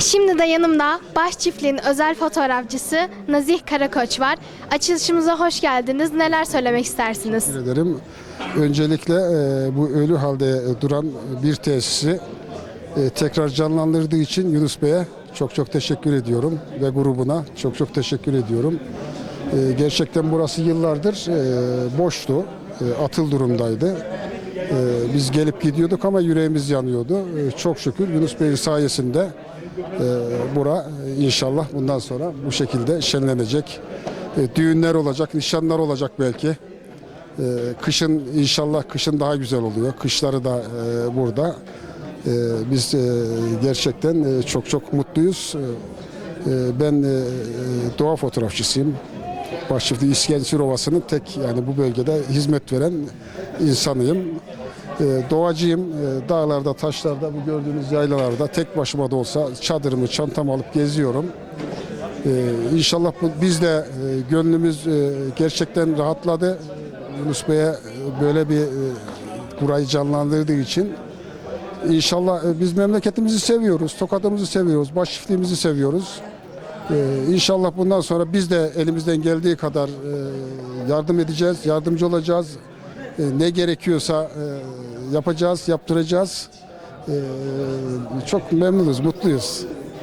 Şimdi de yanımda Baş Çiftliğin özel fotoğrafçısı Nazih Karakoç var. Açılışımıza hoş geldiniz. Neler söylemek istersiniz? Teşekkür ederim. Öncelikle e, bu ölü halde duran bir tesisi e, tekrar canlandırdığı için Yunus Bey'e çok çok teşekkür ediyorum ve grubuna çok çok teşekkür ediyorum. E, gerçekten burası yıllardır boştu, atıl durumdaydı. Biz gelip gidiyorduk ama yüreğimiz yanıyordu. Çok şükür Yunus Bey sayesinde e, bura e, inşallah bundan sonra bu şekilde şenlenecek. E, düğünler olacak, nişanlar olacak belki. Ee, kışın inşallah kışın daha güzel oluyor. Kışları da e, burada. Ee, biz e, gerçekten e, çok çok mutluyuz. Ee, e, ben e, e, doğa fotoğrafçısıyım. Başçıflı İskender Ovası'nın tek yani bu bölgede hizmet veren insanıyım. Ee, doğacıyım. Ee, dağlarda, taşlarda, bu gördüğünüz yaylalarda tek başıma da olsa çadırımı, çantamı alıp geziyorum. Ee, inşallah biz de e, gönlümüz e, gerçekten rahatladı. Yunus Bey'e e, böyle bir burayı canlandırdığı için İnşallah biz memleketimizi seviyoruz, tokadımızı seviyoruz, baş çiftliğimizi seviyoruz. İnşallah bundan sonra biz de elimizden geldiği kadar yardım edeceğiz, yardımcı olacağız. E, ne gerekiyorsa e, yapacağız, yaptıracağız. E, çok memnunuz, mutluyuz.